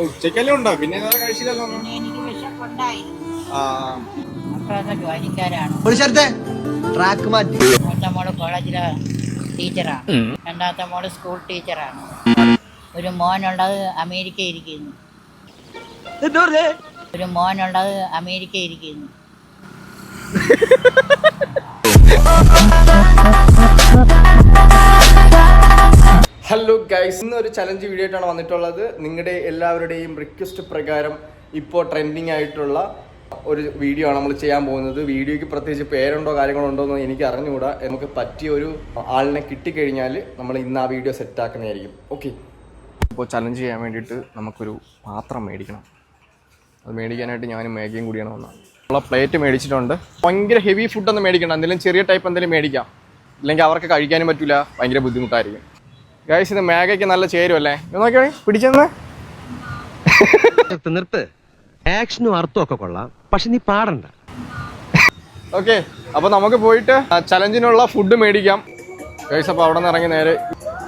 ഉച്ചക്കല്ലേ ഉണ്ടോ? പിന്നെ കഴിച്ചില്ലല്ലോ. ട്രാക്ക് മാറ്റി. മൂത്ത മോൾ കോളേജിലെ ടീച്ചറാണ്. രണ്ടാമത്തെ മോൾ സ്കൂൾ ടീച്ചറാണ്. ഒരു മോനുള്ളത് അമേരിക്ക ഇരിക്കുന്നു ഒരു മോനുള്ളത് അമേരിക്ക ഇരിക്കുന്നു ഹലോ ഗൈസ് ഇന്ന് ഒരു ചലഞ്ച് വീഡിയോ ആയിട്ടാണ് വന്നിട്ടുള്ളത്. നിങ്ങളുടെ എല്ലാവരുടെയും റിക്വസ്റ്റ് പ്രകാരം ഇപ്പോൾ ട്രെൻഡിങ് ആയിട്ടുള്ള ഒരു വീഡിയോ ആണ് നമ്മൾ ചെയ്യാൻ പോകുന്നത്. വീഡിയോയ്ക്ക് പ്രത്യേകിച്ച് പേരുണ്ടോ കാര്യങ്ങളോ ഉണ്ടോ എന്ന് എനിക്ക് അറിഞ്ഞുകൂടാ. നമുക്ക് പറ്റിയ ഒരു ആളിനെ കിട്ടിക്കഴിഞ്ഞാൽ നമ്മൾ ഇന്ന് ആ വീഡിയോ സെറ്റാക്കുന്നതായിരിക്കും ഓക്കെ ഇപ്പോൾ ചലഞ്ച് ചെയ്യാൻ വേണ്ടിയിട്ട് നമുക്കൊരു പാത്രം മേടിക്കണം. അത് മേടിക്കാനായിട്ട് ഞാനും മേഗയും കൂടിയാണ് വന്നത്. ഉള്ള പ്ലേറ്റ് മേടിച്ചിട്ടുണ്ട്. ഭയങ്കര ഹെവി ഫുഡൊന്നും മേടിക്കണം എന്തെങ്കിലും ചെറിയ ടൈപ്പ് എന്തെങ്കിലും മേടിക്കാം. ഇല്ലെങ്കിൽ അവർക്ക് കഴിക്കാനും പറ്റില്ല ഭയങ്കര ബുദ്ധിമുട്ടായിരിക്കും. ഗൈസ് ഇത് മേഘയ്ക്ക് നല്ല ചേരുമല്ലേ ഇത് നോക്കിയാണെ പിടിച്ചെന്ന്. നിർത്ത് ആക്ഷനും അർത്ഥവും ഒക്കെ കൊള്ളാം. പക്ഷെ നീ പാടണ്ട. ഓക്കെ അപ്പൊ നമുക്ക് പോയിട്ട് ചലഞ്ചിനുള്ള ഫുഡ് മേടിക്കാം. ഗൈസ് അപ്പോൾ അവിടെ നിന്ന് ഇറങ്ങി നേരെ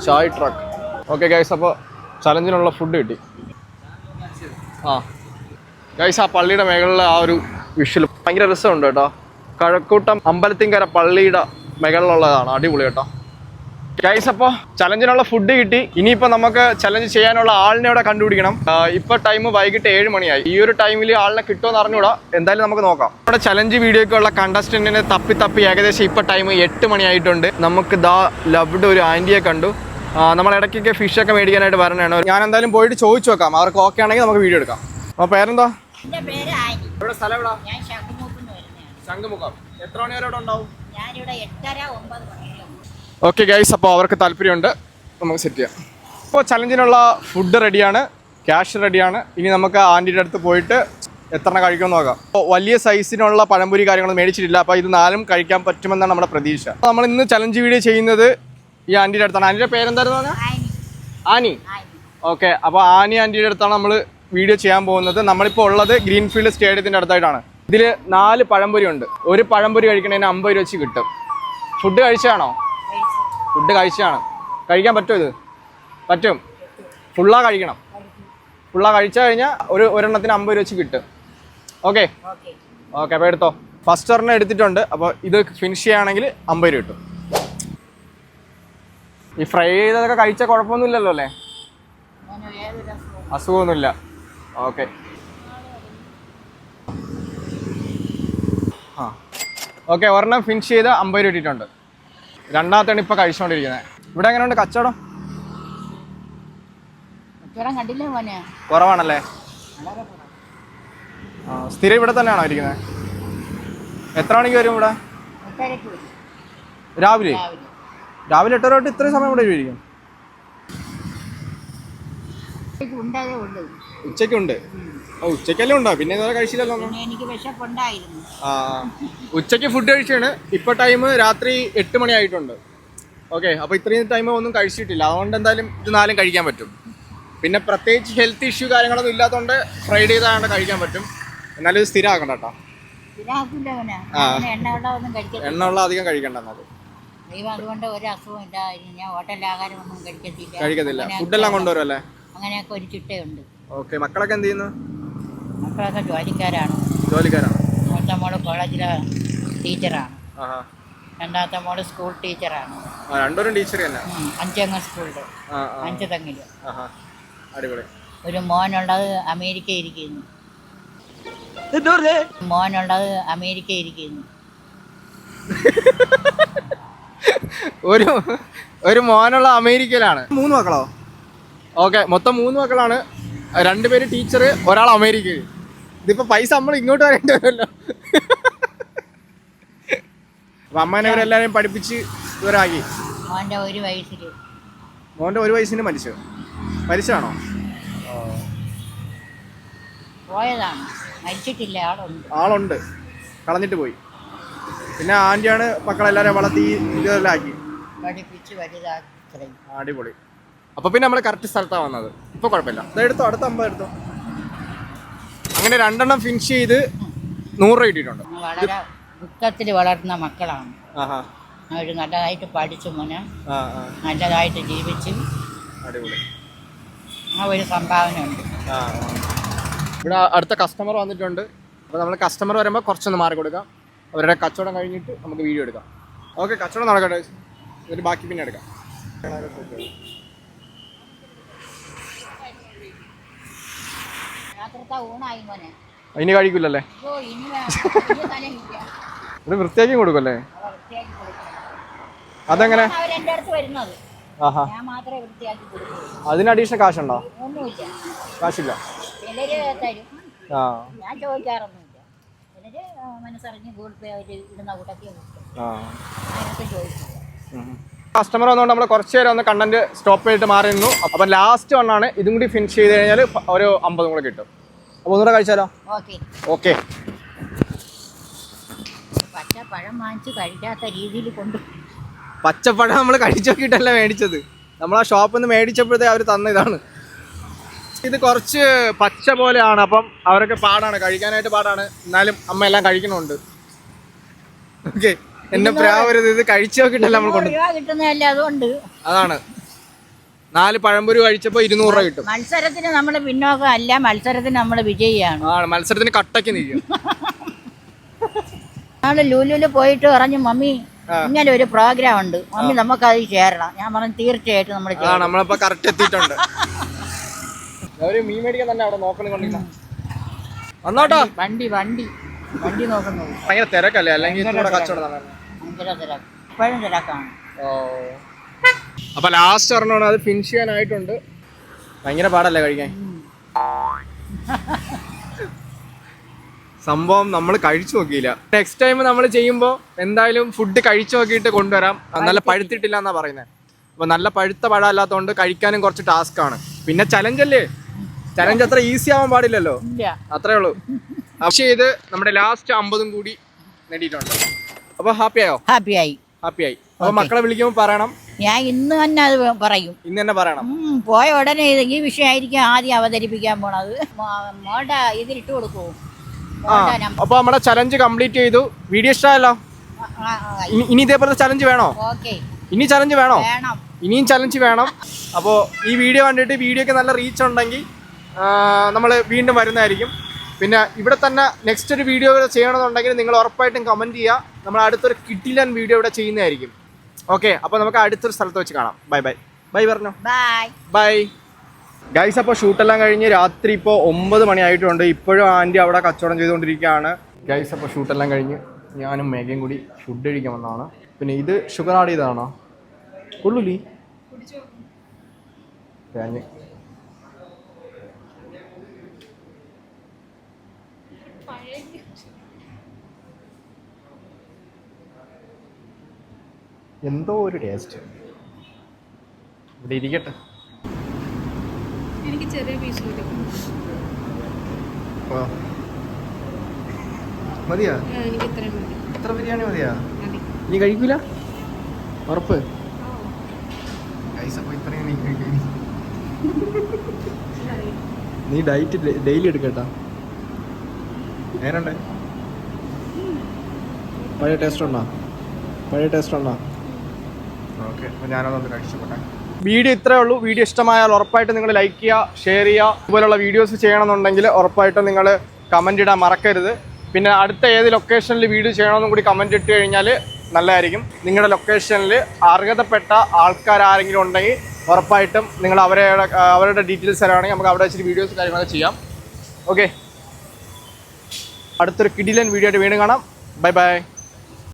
ചായ് ട്രക്ക് ഓക്കെ ഗൈസ് അപ്പോൾ ചലഞ്ചിനുള്ള ഫുഡ് കിട്ടി. ആ. ഗൈസ് ആ പള്ളിയുടെ മേഖലയിലെ ആ ഒരു വിഷ്വൽ ഭയങ്കര രസമുണ്ട് കേട്ടോ. കഴക്കൂട്ടം അമ്പലത്തിങ്കര പള്ളിയുടെ മേഖലയിലുള്ളതാണ് അടിപൊളി കേട്ടോ. ഗൈസ് അപ്പോൾ ചലഞ്ചിനുള്ള ഫുഡ് കിട്ടി. ഇനിയിപ്പോൾ നമുക്ക് ചലഞ്ച് ചെയ്യാനുള്ള ആളിനെ ഇവിടെ കണ്ടുപിടിക്കണം. ഇപ്പൊ ടൈം വൈകിട്ട് ഏഴ് മണിയായി. ഈ ഒരു ടൈമിൽ ആളിനെ കിട്ടുമെന്ന് അറിഞ്ഞൂടാ. എന്തായാലും നമുക്ക് നോക്കാം. നമ്മുടെ ചലഞ്ച് വീഡിയോക്കുള്ള കണ്ടസ്റ്റന്റിനെ തപ്പി തപ്പി ഏകദേശം ഇപ്പൊ ടൈം എട്ട് മണിയായിട്ടുണ്ട്. നമുക്ക് ദാ ലവ്ഡ് ഒരു ആന്റിയെ കണ്ടു. നമ്മൾ ഇടയ്ക്കൊക്കെ ഫിഷ് ഒക്കെ മേടിക്കാനായിട്ട് വരണതാണ്. ഞാൻ എന്തായാലും പോയിട്ട് ചോദിച്ചു നോക്കാം. അവർക്ക് ഓക്കെ ആണെങ്കിൽ നമുക്ക് വീഡിയോ എടുക്കാം. അപ്പോൾ പേരെന്താ? സ്ഥലം എവിടാ? ശംഖുമുഖം എത്ര മണി വരെ ഇവിടെ ഉണ്ടാവും? ഞാനിവിടെ എട്ടര ഒമ്പത് ഓക്കെ ഗൈസ് അപ്പോൾ അവർക്ക് താല്പര്യമുണ്ട്. നമുക്ക് സെറ്റ് ചെയ്യാം. അപ്പോൾ ചലഞ്ചിനുള്ള ഫുഡ് റെഡിയാണ് ക്യാഷ് റെഡിയാണ് ഇനി നമുക്ക് ആന്റിയുടെ അടുത്ത് പോയിട്ട് എത്ര കഴിക്കുമെന്ന് നോക്കാം. അപ്പോൾ വലിയ സൈസിനുള്ള പഴംപൊരി കാര്യങ്ങളൊന്നും മേടിച്ചിട്ടില്ല. അപ്പോൾ ഇത് നാലും കഴിക്കാൻ പറ്റുമെന്നാണ് നമ്മുടെ പ്രതീക്ഷ. അപ്പോൾ നമ്മൾ ഇന്ന് ചലഞ്ച് വീഡിയോ ചെയ്യുന്നത് ഈ ആന്റിയുടെ അടുത്താണ്. ആന്റിയുടെ പേരെന്തായിരുന്നു പറഞ്ഞാൽ ആനി. ഓക്കെ അപ്പോൾ ആനി ആന്റിയുടെ അടുത്താണ് നമ്മൾ വീഡിയോ ചെയ്യാൻ പോകുന്നത്. നമ്മളിപ്പോൾ ഉള്ളത് ഗ്രീൻഫീൽഡ് സ്റ്റേഡിയത്തിന്റെ അടുത്തായിട്ടാണ്. ഇതിൽ നാല് പഴംപൊരി ഉണ്ട്. ഒരു പഴംപൊരി കഴിക്കണതിന് അമ്പത് രൂപ വെച്ച് കിട്ടും. ഫുഡ് കഴിച്ചാണോ? കഴിച്ചു ഫുഡ് കഴിച്ചാണ്. കഴിക്കാൻ പറ്റുമോ ഇത്? പറ്റും. ഫുള്ളാ കഴിക്കണം. ഫുള്ളാ കഴിച്ചു കഴിഞ്ഞാൽ ഒരു ഒരെണ്ണത്തിന് അമ്പത് രൂപ വെച്ച് കിട്ടും. ഓക്കെ? ഓക്കെ. അപ്പോൾ എടുത്തോ. ഫസ്റ്റ് ഒരെണ്ണം എടുത്തിട്ടുണ്ട്. അപ്പോൾ ഇത് ഫിനിഷ് ചെയ്യുകയാണെങ്കിൽ അമ്പത് രൂപ കിട്ടും. ഈ ഫ്രൈ ചെയ്തതൊക്കെ കഴിച്ചാൽ കുഴപ്പമൊന്നുമില്ലല്ലോ അല്ലേ? അസുഖമൊന്നുമില്ല. ഓക്കെ. ആ. ഓക്കെ ഒരെണ്ണം ഫിനിഷ് ചെയ്ത് അമ്പത് രൂപ ഇട്ടിട്ടുണ്ട്. രണ്ടാമത്തെയാണ് ഇപ്പൊ കഴിച്ചുകൊണ്ടിരിക്കുന്നത് ഇവിടെ എങ്ങനെയുണ്ട് കച്ചവടം? കണ്ടില്ലേ മോനെ? കുറവാണല്ലേ? സ്ഥിരം ഇവിടെ തന്നെയാണോ ഇരിക്കുന്നത് എത്ര മണിക്ക് വരും ഇവിടെ? രാവിലെ? രാവിലെ. രാവിലെ എട്ടര തൊട്ട് ഇത്രയും സമയം ഇവിടെ ഇരിക്കും. ഉച്ചയ്ക്ക് ഉച്ചക്കല്ലേ ഉണ്ടോ? പിന്നെ ഇതുവരെ കഴിച്ചില്ലല്ലോ. എനിക്ക് വിശപ്പുണ്ടായിരുന്നു. ആ ഉച്ചയ്ക്ക് ഫുഡ് കഴിച്ചാണ്. ഇപ്പൊ ടൈം രാത്രി എട്ട് മണി ആയിട്ടുണ്ട്. ഓക്കെ അപ്പൊ ഇത്രയും ടൈം ഒന്നും കഴിച്ചിട്ടില്ല. അതുകൊണ്ട് എന്തായാലും ഇത് നാലും കഴിക്കാൻ പറ്റും. പിന്നെ പ്രത്യേകിച്ച് ഹെൽത്ത് ഇഷ്യൂ കാര്യങ്ങളൊന്നും ഇല്ലാത്തതുകൊണ്ട് ഫ്രൈഡ് ചെയ്താണ് കഴിക്കാൻ പറ്റും. എന്നാലും ഇത് സ്ഥിരമാക്കണ്ട കേട്ടോ എണ്ണ ഉള്ള അധികം കഴിക്കണ്ട എന്നാൽ അതുകൊണ്ട് ഒരു അസുഖം ഇല്ല ഞാൻ ഹോട്ടൽ ആഹാരം ഒന്നും കഴിക്കത്തില്ല. കഴിക്കത്തില്ല. ഫുഡെല്ലാം കൊണ്ടുവരും അല്ലേ? അങ്ങനെയൊക്കെ ഒരു ചിട്ടയുണ്ട്. ഓക്കെ മക്കളൊക്കെ എന്ത് ചെയ്യുന്നു? മക്കളൊക്കെ ജോലിക്കാരാണ്. ജോലിക്കാരാണ്? മൂത്ത മോൾ കോളേജിലെ ടീച്ചറാണ്. ആഹാ. രണ്ടാമത്തെ മോൾ സ്കൂൾ ടീച്ചറാണ്. ആ രണ്ടുപേരും ടീച്ചർ തന്നെ? അഞ്ചംഗ ആ അഞ്ച് തെങ്ങിൽ അടിപൊളി. ഒരു മോനുള്ളത് അമേരിക്ക ഇരിക്കുന്നു. മോനുള്ളത് അമേരിക്ക ഇരിക്കുന്നു. ഒരു ഒരു മോനുള്ള അമേരിക്കയിലാണ്. മൂന്ന് മക്കളോ? ഓക്കെ മൊത്തം മൂന്ന് മക്കളാണ്. രണ്ടുപേര് ടീച്ചർ ഒരാൾ അമേരിക്കയിൽ. ഇതിപ്പോ പൈസ നമ്മൾ ഇങ്ങോട്ട് വരേണ്ടി വരുമല്ലോ. അപ്പൊ അമ്മേനെ ഇവരെല്ലാരെയും പഠിപ്പിച്ച് ഇവരാക്കി. മോന്റെ ഒരു വയസ്സിൽ മോന്റെ ഒരു വയസ്സിന് മരിച്ചു? മരിച്ചാണോ പോയതാണ്. മരിച്ചിട്ടില്ല ആളുണ്ട്. ആളുണ്ട്. കളഞ്ഞിട്ട് പോയി. പിന്നെ ആന്റിയാണ് മക്കളെല്ലാവരെയും വളർത്തി ഇതെല്ലാം ആക്കി. പഠിപ്പിച്ച് വലുതാക്കി. അടിപൊളി. അപ്പൊ പിന്നെ നമ്മൾ കറക്റ്റ് സ്ഥലത്താണ് വന്നത്. ഇപ്പൊ കുഴപ്പമില്ല ഇതാ എടുത്തോ അടുത്ത അമ്പത് എടുത്തോ അങ്ങനെ രണ്ടെണ്ണം ഫിനിഷ് ചെയ്ത് നൂറ് രൂപ കിട്ടിയിട്ടുണ്ട്. വളരെ ദുഃഖത്തിൽ വളർന്ന മക്കളാണ്. ആഹാ. അവർ നല്ലതായിട്ട് പഠിച്ചു മോനെ. ആ ആ. നല്ലതായിട്ട് ജീവിച്ച്. അടിപൊളി. ആ ഒരു സംഭാവന ഉണ്ട്. ഇവിടെ അടുത്ത കസ്റ്റമർ വന്നിട്ടുണ്ട്. അപ്പോൾ നമ്മൾ കസ്റ്റമർ വരുമ്പോൾ കുറച്ചൊന്ന് മാറി കൊടുക്കാം. അവരുടെ കച്ചവടം കഴിഞ്ഞിട്ട് നമുക്ക് വീഡിയോ എടുക്കാം. ഓക്കെ കച്ചവടം നടക്കട്ടെ. എന്നിട്ട് ബാക്കി പിന്നെ എടുക്കാം. ഇനി കഴിക്കില്ലല്ലേ. ഇത് വൃത്തിയാക്കി കൊടുക്കല്ലേ. അതെങ്ങനെ? അതിന് അഡീഷണൽ കാശുണ്ടോ? കാശില്ല. ചിലര് തരും. ആ. ഞാൻ ചോദിക്കാറൊന്നുമില്ല. ചിലര് ആ, മനസ്സറിഞ്ഞ് ഗൂഗിൾ പേ അവർ ഇടുന്ന കൂട്ടത്തിൽ ആ. അതിനകത്ത് ചോദിക്കില്ല കസ്റ്റമർ വന്നുകൊണ്ട് നമ്മൾ കുറച്ച് നേരം ഒന്ന് കണ്ടന്റ് സ്റ്റോപ്പ് ചെയ്തിട്ട് മാറി നിന്നു അപ്പം ലാസ്റ്റ് വണ്ണാണ് ഇതും കൂടി ഫിനിഷ് ചെയ്ത് കഴിഞ്ഞാൽ ഒരു അമ്പതും കൂടെ കിട്ടും. അപ്പോൾ ഒന്നുകൂടെ കഴിച്ചാലോ? ഓക്കെ. പഴം വാങ്ങിച്ച് കഴിക്കാത്ത രീതിയിൽ കൊണ്ട് പച്ചപ്പഴം നമ്മൾ കഴിച്ചു നോക്കിയിട്ടല്ല മേടിച്ചത്. നമ്മൾ ആ ഷോപ്പിൽ നിന്ന് മേടിച്ചപ്പോഴത്തെ അവർ തന്ന ഇതാണ്. ഇത് കുറച്ച് പച്ച പോലെയാണ് അപ്പം അവരൊക്കെ പാടാണ് കഴിക്കാനായിട്ട് പാടാണ്. എന്നാലും അമ്മ എല്ലാം കഴിക്കണുണ്ട് ഓക്കെ. എന്നെ പ്രാവരുത് ഇത് കഴിച്ചു നോക്കിയിട്ടല്ല നമ്മൾ കൊണ്ട് കിട്ടുന്നതല്ല അതുകൊണ്ട്. അതാണ്. നാല് പഴംപൊരി കഴിച്ചപ്പോ ഇരുന്നൂറ് രൂപ കിട്ടും. മത്സരത്തിന് നമ്മൾ പിന്നോക്കം അല്ല മത്സരത്തിന് നമ്മൾ വിജയിയാണ്. ആണ് മത്സരത്തിന് കട്ടക്ക് നിൽക്കും. ലൂലുൽ പോയിട്ട് പറഞ്ഞു മമ്മി ഇങ്ങനെ ഒരു പ്രോഗ്രാം ഉണ്ട്. മമ്മി നമുക്ക് അത് ചേരണം. ഞാൻ പറഞ്ഞു തീർച്ചയായിട്ടും നമ്മൾ ആ നമ്മളിപ്പോ കറക്റ്റ് എത്തിയിട്ടുണ്ട്. അവർ മീൻ മേടിക്കാൻ തന്നെ അവിടെ വന്നോട്ടോ. വണ്ടി വണ്ടി വണ്ടി നോക്കുന്നു ഭയങ്കര തിരക്കല്ലേ? അല്ലെങ്കിൽ ഇത്ര കച്ചവടം നടക്കുന്നത്. ഭയങ്കര തിരക്ക്. ഇപ്പോഴും തിരക്കാണ്. ഓ. അപ്പൊ ലാസ്റ്റ് പറഞ്ഞോണ്ട് അത് ഫിനിഷ് ചെയ്യാനായിട്ടുണ്ട്. ഭയങ്കര പാടല്ലേ കഴിക്കാൻ? സംഭവം നമ്മൾ കഴിച്ചു നോക്കിയില്ല. നെക്സ്റ്റ് ടൈം നമ്മൾ ചെയ്യുമ്പോൾ എന്തായാലും ഫുഡ് കഴിച്ചു നോക്കിയിട്ട് കൊണ്ടുവരാം. നല്ല പഴുത്തിട്ടില്ല എന്നാ പറയുന്നത് അപ്പൊ നല്ല പഴുത്ത പഴ അല്ലാത്തതുകൊണ്ട് കഴിക്കാനും കുറച്ച് ടാസ്ക് ആണ്. പിന്നെ ചലഞ്ച് അല്ലേ? ചലഞ്ച് അത്ര ഈസി ആവാൻ പാടില്ലല്ലോ? അത്രേ ഉള്ളൂ. പക്ഷേ ഇത് നമ്മുടെ ലാസ്റ്റ് അമ്പതും കൂടി നേടിയിട്ടുണ്ട്. അപ്പൊ ഹാപ്പിയായോ ഹാപ്പിയായി ഹാപ്പിയായി അപ്പൊ മക്കളെ വിളിക്കുമ്പോൾ പറയണം. ഞാൻ ഇന്ന് തന്നെ അത് പറയും. ഇന്ന് തന്നെ പറയണം. ഉം, പോയ ഉടനെ ഇത് ഈ വിഷയമായിരിക്കും ആദ്യം അവതരിപ്പിക്കാൻ പോണത്. മോ- മോളുടെ ഇതിലിട്ട് കൊടുക്കൂ. ആ അപ്പൊ നമ്മുടെ ചലഞ്ച് കംപ്ലീറ്റ് ചെയ്തു. വീഡിയോ ഇഷ്ടമല്ലോ ഇനി ഇനി ഇതേപോലത്തെ ചലഞ്ച് വേണോ? ഓക്കേ. ഇനി ചലഞ്ച് വേണോ? വേണം. ഇനിയും ചലഞ്ച് വേണം. അപ്പോ ഈ വീഡിയോ കണ്ടിട്ട് വീഡിയോക്ക് നല്ല റീച്ച് ഉണ്ടെങ്കിൽ നമ്മൾ വീണ്ടും വരുന്നതായിരിക്കും. പിന്നെ ഇവിടെ തന്നെ നെക്സ്റ്റ് ഒരു വീഡിയോ ചെയ്യണമെന്നുണ്ടെങ്കിൽ നിങ്ങൾ ഉറപ്പായിട്ടും കമന്റ് ചെയ്യുക. നമ്മൾ അടുത്തൊരു കിട്ടിലൻ വീഡിയോ ഇവിടെ ചെയ്യുന്നതായിരിക്കും. ഓക്കെ അപ്പോൾ നമുക്ക് അടുത്തൊരു സ്ഥലത്ത് വെച്ച് കാണാം. ബൈ ബൈ ബൈ പറഞ്ഞു ബൈ ബൈ ഗൈസ് അപ്പോൾ ഷൂട്ടെല്ലാം കഴിഞ്ഞ് രാത്രി ഇപ്പോൾ ഒമ്പത് മണിയായിട്ടുണ്ട്. ഇപ്പോഴും ആന്റി അവിടെ കച്ചവടം ചെയ്തുകൊണ്ടിരിക്കുകയാണ്. ഗൈസ് അപ്പോൾ ഷൂട്ടെല്ലാം കഴിഞ്ഞ് ഞാനും മേഘയും കൂടി ഫുഡ് കഴിക്കാൻ വന്നതാണ്. പിന്നെ ഇത് ഷുഗർ ആഡ് ചെയ്തതാണോ? കൊള്ളൂലി. എന്തോ ഒരു ടേസ്റ്റ് ഇവിടെ ഇരിക്കട്ടെ. എനിക്ക് ചെറിയ പീസ്. മതിയാ? എനിക്ക് ഇത്രയും മതി. ഇത്ര ബിരിയാണി മതിയാ? മതി. നീ കഴിക്കൂല? ഉറപ്പ്. ഇത്രയും നീ കഴിക്കും നീ ഡയറ്റ് ഡെയിലി എടുക്കട്ടാ. നേരണ്ടേ? പഴയ ടേസ്റ്റ് ഉണ്ടോ? പഴയ ടേസ്റ്റ് ഉണ്ടോ? ഓക്കെ അപ്പോൾ ഞാനതൊന്ന് കഴിച്ചോട്ടെ വീഡിയോ ഇത്രേ ഉള്ളൂ. വീഡിയോ ഇഷ്ടമായാൽ ഉറപ്പായിട്ട് നിങ്ങൾ ലൈക്ക് ചെയ്യുക ഷെയർ ചെയ്യുക. ഇതുപോലുള്ള വീഡിയോസ് ചെയ്യണമെന്നുണ്ടെങ്കിൽ ഉറപ്പായിട്ട് നിങ്ങൾ കമന്റ് ഇടാൻ മറക്കരുത്. പിന്നെ അടുത്ത ഏത് ലൊക്കേഷനിൽ വീഡിയോ ചെയ്യണമെന്നും കൂടി കമന്റ് ഇട്ട് കഴിഞ്ഞാൽ നല്ലതായിരിക്കും. നിങ്ങളുടെ ലൊക്കേഷനിൽ അർഹതപ്പെട്ട ആൾക്കാർ ആരെങ്കിലും ഉണ്ടെങ്കിൽ ഉറപ്പായിട്ടും നിങ്ങൾ അവരെ അവരുടെ ഡീറ്റെയിൽസ് തരാണെങ്കിൽ നമുക്ക് അവിടെ വെച്ചിട്ട് വീഡിയോസ് കാര്യങ്ങളൊക്കെ ചെയ്യാം. ഓക്കെ അടുത്തൊരു കിഡിലൻ വീഡിയോ ആയിട്ട് വീണ്ടും കാണാം. Bye by